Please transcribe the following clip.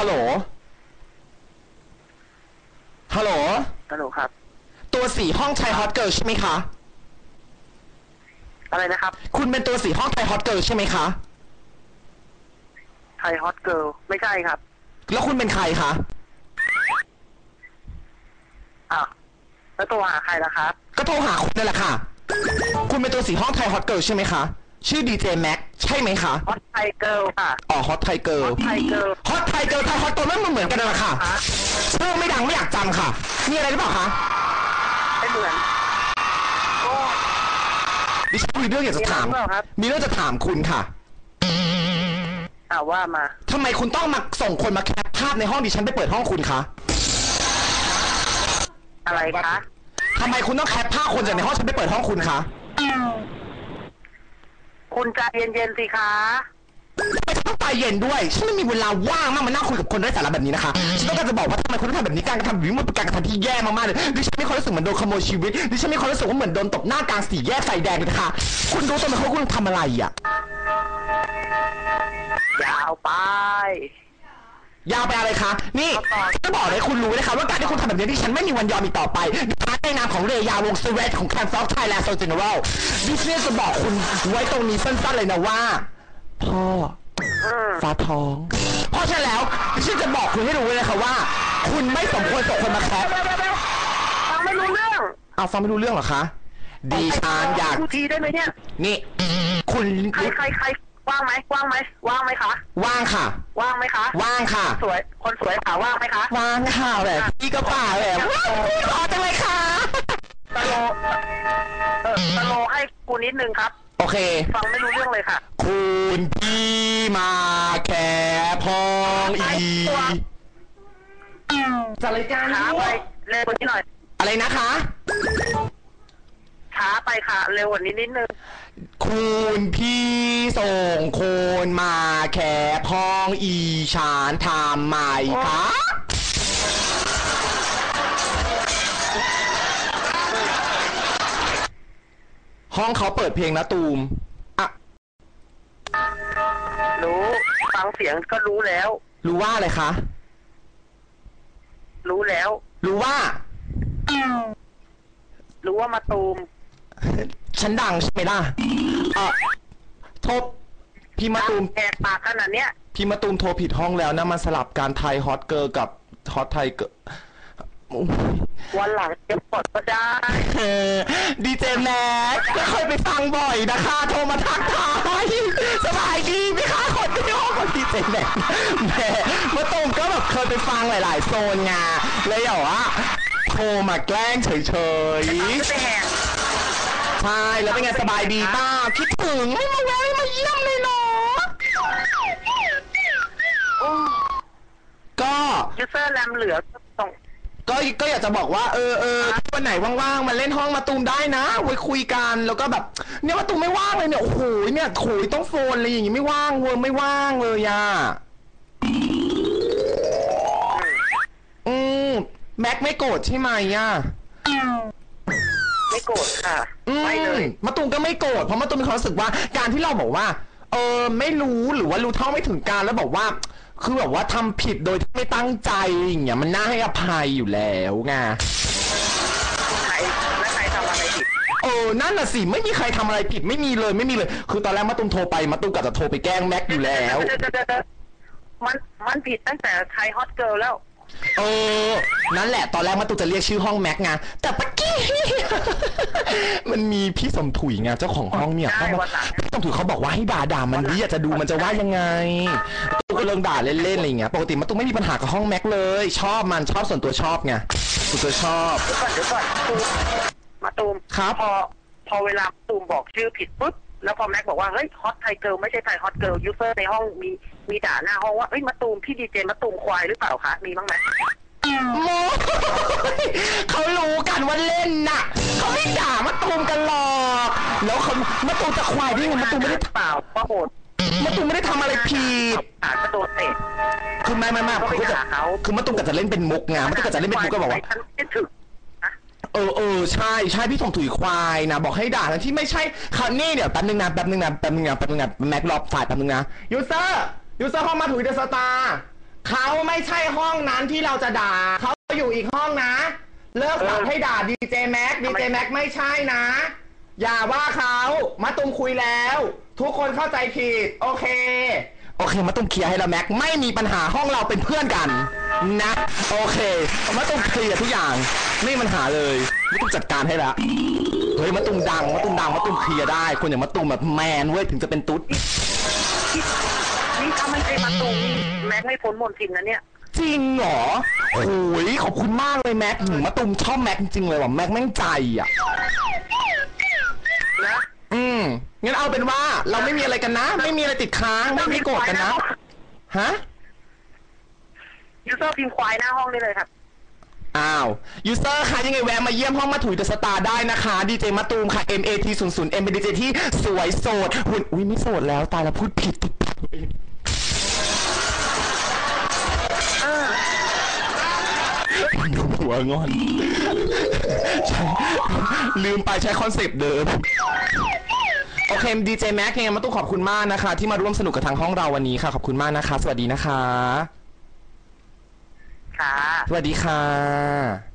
ฮัลโหล ฮัลโหล ฮัลโหลครับ ตัวสีห้องไทยฮอตเกิร์ลใช่ไหมคะ อะไรนะครับ คุณเป็นตัวสีห้องไทยฮอตเกิร์ลใช่ไหมคะ ไทยฮอตเกิลไม่ใช่ครับ แล้วคุณเป็นใครคะอ้าวแล้วตัวหาใครล่ะครับ ก็โทรหาคุณนั่นแหละค่ะ คุณเป็นตัวสีห้องไทยฮอตเกิร์ลใช่ไหมคะ ชื่อดีเจแม็กใช่ไหมคะ ฮอตไทยเกิลค่ะ อ๋อฮอตไทยเกิร์ล ไทยเกิลฮอตไทย เกิร์ลไทยฮอตเกิร์ลมันเหมือนกันนั่นแหละค่ะชื่อไม่ดังไม่อยากจำค่ะ มีอะไรหรือเปล่าคะไม่เหมือนโอ้ดิฉันมีเรื่องอยากจะถาม มีอะไรหรือเปล่าครับ มีเรื่องจะถามคุณค่ะอ่าว่ามา ทำไมคุณต้องมาส่งคนมาแคปภาพในห้องดิฉันไปเปิดห้องคุณคะอะไรคะทำไมคุณต้องแคปภาพคนจากในห้องฉันไปเปิดห้องคุณคะ คุณใจเย็นๆสิคะ ไม่ต้องใจเย็นด้วย ฉันไม่มีเวลาว่างมากมานั่งคุยกับคนไร้สาระแบบนี้นะคะ ฉันต้องการจะบอกว่าทำไมคุณต้องทำแบบนี้ การกระทำแบบนี้มันเป็นการกระทำที่แย่มากๆเลย ดิฉันมีความรู้สึกเหมือนโดนขโมยชีวิต ดิฉันมีความรู้สึกว่าเหมือนโดนตบหน้ากลางสี่แยกไฟแดงเลยนะคะ คุณรู้ตัวไหมว่าคุณทำอะไรอะ ยาวไป ยาวไปอะไรคะ นี่ฉันจะบอกเลยให้คุณรู้นะคะว่าการที่คุณทำแบบนี้ที่ฉันไม่มีวันยอมอีกต่อไปดิฉันในนามของเรยาวงศ์สเวตของ c a n s o f Thailand So General ดิฉันจะบอกคุณไว้ตรงนี้สั้นๆเลยนะว่าพ่ออืม ฟ้าท้อง เพราะฉะนั้นแล้วดิฉันจะบอกคุณให้รู้เลยค่ะว่า คุณไม่สมควรส่งคนมาแคปฟังไม่รู้เรื่องเอาฟังไม่รู้เรื่องเหรอคะดิฉันอยากพูดทีได้ไหมเนี่ยนี่ คุณใครใครใครว่างไหมว่างไหมว่างไหมคะ ว่างค่ะ ว่างไหมคะ ว่างค่ะ สวย คนสวยขาว่างไหมคะ ว่างค่ะแหละพี่ก็ป่าแหละว้าวขอจังเลยค่ะตะโลเออตะโลให้กูนิดนึงครับ โอเค ฟังไม่รู้เรื่องเลยค่ะ คุณพี่ มาแค่พองอีจัดรายการช้าไปเร็วกว่านี้หน่อย อะไรนะคะ ช้าไปค่ะ เร็วกว่านี้นิดนึง คุณพี่ส่งคนมาแค่พองอีชานทำไมคะห้องเขาเปิดเพลงนะตูม ฟังเสียงก็รู้แล้ว รู้ว่าอะไรคะ รู้แล้ว รู้ว่า รู้ว่ามาตูม ฉันดังใช่ไหมล่ะเอ่อโทรพี่มาตูมแหกปากขนาดเนี้ย พี่มาตูมโทรผิดห้องแล้วนะ มันสลับการไทยฮอตเกิร์ลกับฮอตไทยเกิร์ล วันหลังจะปลดก็ได้ดีเจแม็กก็เคยไปฟังบ่อยนะคะโทรมาทักทายสบายดีไหมคะคนที่ห้องของดีเจแม็กแม่มาตูมก็แบบเคยไปฟังหลาย ๆ โซนไงเลยแบบว่าโทรมาแกล้งเฉยๆใช่แล้วเป็นไงสบายดีป้าคิดถึงไม่มาแวะไม่มาเยี่ยมเลยเนาะก็ยูเซอร์แรมเหลือส่ง ก็ก็อยากจะบอกว่าเออเออวันไหนว่างๆมาเล่นห้องมาตูมได้นะไว้คุยกันแล้วก็แบบเนี่ยมาตูมไม่ว่างเลยเนี่ยโอ้โหเนี่ยโขยต้องโฟนอะไรอย่างงี้ไม่ว่างเวอร์ไม่ว่างเลยอะอืมแม็กไม่โกรธใช่ไหมอะไม่โกรธค่ะอืมไม่เลยมาตูมก็ไม่โกรธเพราะมาตูมมีความรู้สึกว่า การที่เราบอกว่า เออไม่รู้หรือว่ารู้เท่าไม่ถึงการแล้วบอกว่า คือแบบว่าทำผิดโดยที่ไม่ตั้งใจอย่างเงี้ยมันน่าให้อภัยอยู่แล้วไงใครและใครทำอะไรผิดเออนั่นน่ะสิไม่มีใครทำอะไรผิดไม่มีเลยไม่มีเลย คือตอนแรกมาตุ้มโทรไปมาตุ้มกะจะโทรไปแกล้งแม็กอยู่แล้ว เดี๋ยวเดี๋ยวเดี๋ยวมันมันผิดตั้งแต่ไทยฮอตเกิลแล้ว เออ นั่นแหละ ตอนแรกมาตุ้มจะเรียกชื่อห้องแม็กไงแต่ปะกี้ มันมีพี่สมถุยไงเจ้าของห้องเนี่ยใช่เขาบอกวันหลัง พี่สมถุยเขาบอกว่าให้ด่าด่ามันดิอยากจะดูมันจะว่ายังไงตุ้มก็เรื่องด่าเล่นๆอะไรอย่างเงี้ยปกติมาตุ้มไม่มีปัญหากับห้องแม็กเลย ชอบมันชอบส่วนตัวชอบไงส่วนตัวชอบ เดี๋ยวก่อนเดี๋ยวก่อนตูมมาตูมครับ พอ พอเวลาตูมบอกชื่อผิดปุ๊บ แล้วพอแม็กบอกว่า เฮ้ยฮอตไทยเกิลไม่ใช่ไทยฮอตเกิลยูเซอร์ในห้องมีมีด่าหน้าห้องว่า เฮ้ยมาตูมพี่ดีเจมาตูมควายหรือเปล่าคะ มีบ้างไหม โมเขารู้กันว่าเล่นน่ะ เขาไม่ด่ามาตูมกันหรอก แล้วเขามาตูมจะควายได้ไงมาตูมไม่ได้เปล่าว่าโหดมาตูมไม่ได้ทำอะไรผิดอาจจะโดนเตะคือไม่ไม่ไม่ก็ไปคือจะด่าเขาคือมาตูมก็จะเล่นเป็นมุกไงมาตูมก็จะเล่นเป็นมุกก็บอกว่าฉันไม่ถึงนะเออเออใช่ใช่พี่ส่งถุยควายนะบอกให้ด่าทั้งที่ไม่ใช่คราวนี้เดี๋ยวแป๊บนึงนะแป๊บนึงนะแป๊บนึงนะแป๊บนึงนะแม็กรอบฝ่ายแป๊บนึงนะยูเซอร์ยูเซอร์เข้ามาถุยเดอะสตาร์ เขาไม่ใช่ห้องนั้นที่เราจะด่า เขาอยู่อีกห้องนะ เลิกสับให้ด่าดีเจแม็กดีเจแม็กไม่ใช่นะ อย่าว่าเขามาตุมคุยแล้ว ทุกคนเข้าใจผิด โอเค โอเค มาตุมเคลียร์ให้แล้วแม็ก ไม่มีปัญหาห้องเราเป็นเพื่อนกัน นะ โอเค มาตุมเคลียร์ทุกอย่าง ไม่มีปัญหาเลยมาตุมจัดการให้แล้วเฮ้ยมาตุมดังมาตุมดังมาตุมเคลียร์ได้ คนอย่างมาตุมแบบแมนเว้ยถึงจะเป็นตุ๊ดนี่ถ้า ไม่ใช่มาตูมแม็กไม่พ้นมนทินนะเนี่ย จริงเหรอโอ้ยขอบคุณมากเลยแม็กหืมมาตุมชอบแม็กจริงๆเลยว่ะแม็กแม่งใจอะ นะอืมงั้นเอาเป็นว่าเราไม่มีอะไรกันนะ ไม่มีอะไรติดค้างไม่มีโกรธกันนะฮะยูเซอร์พิมพ์ควายหน้าห้องได้เลยครับ อ้าวยูเซอร์คะยังไงแวะมาเยี่ยมห้องมาถุยเดอะสตาร์ได้นะคะดีเจมาตูมค่ะ M A T 0 0 M เป็นดีเจที่สวยโสดหุ่นอุ้ยไม่โสดแล้วตายแล้วพูดผิด งอนใช่ลืมไปใช้คอนเซปต์เดิม โอเคดีเจแม็กยังไงมาตู้ขอบคุณมากนะคะ ที่มาร่วมสนุกกับทางห้องเราวันนี้ค่ะ ขอบคุณมากนะคะ สวัสดีนะคะ ค่ะ สวัสดีค่ะ